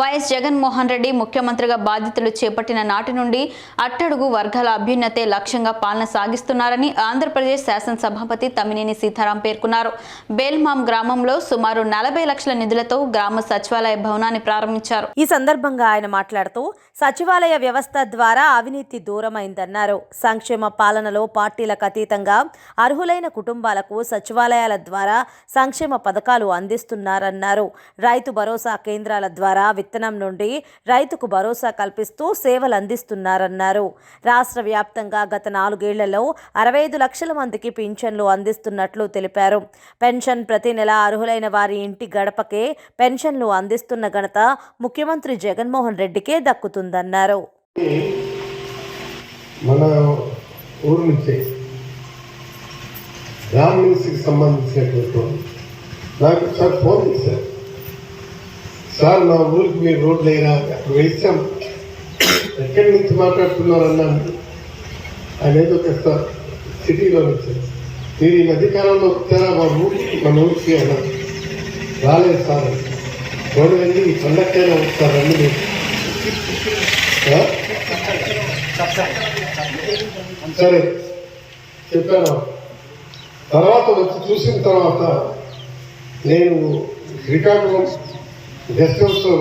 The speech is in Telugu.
వైఎస్ జగన్మోహన్ రెడ్డి ముఖ్యమంత్రిగా బాధ్యతలు చేపట్టిన నాటి నుండి అట్టడుగు వర్గాల అభ్యున్నతే లక్ష్యంగా పాలన సాగిస్తున్నారని ఆంధ్రప్రదేశ్ శాసనసభాపతి తమ్మినేని సీతారాం పేర్కొన్నారు. బేల్మాం గ్రామంలో సుమారు నలభై లక్షల నిధులతో గ్రామ సచివాలయ భవనాన్ని ప్రారంభించారు. ఈ సందర్భంగా ఆయన మాట్లాడుతూ సచివాలయ వ్యవస్థ ద్వారా అవినీతి దూరమైందన్నారు. సంక్షేమ పాలనలో పార్టీలకు అతీతంగా అర్హులైన కుటుంబాలకు సచివాలయాల ద్వారా సంక్షేమ పథకాలు అందిస్తున్నారన్నారు. రైతు భరోసా కేంద్రాల ద్వారా విత్తనం నుండి రైతుకు భరోసా కల్పిస్తూ సేవలు అందిస్తున్నారన్నారు. రాష్ట్ర వ్యాప్తంగా గత నాలుగేళ్ళలో అరవై ఐదు లక్షల మందికి పింఛన్లు అందిస్తున్నట్లు తెలిపారు. పెన్షన్ ప్రతి నెల అర్హులైన వారి ఇంటి గడపకే పెన్షన్లు అందిస్తున్న ఘనత ముఖ్యమంత్రి జగన్మోహన్ రెడ్డికే దక్కుతుందన్నారు. మన ఊరు నుంచే రామ్ సంబంధించినటువంటి నాకు సార్ ఫోన్ చేశారు. సార్ మా ఊరికి మీరు రోడ్లు లేరా అక్కడ వేసాం ఎక్కడి నుంచి మాట్లాడుతున్నారు అన్నాను ఆయన ఏదో తెస్తా సిటీలో నుంచి మీరు ఈ మధ్యకాలంలో వచ్చారా మా ఊరికి? మన ఊరికి అన్నారు రాలేదు సార్. రోడ్డు వెళ్ళి ఈ పండక్కైనా వస్తారండి మీరు? సరే. చెప్పాను. తర్వాత వచ్చి చూసిన తర్వాత నేను శ్రీకాకుళం Esse é o seu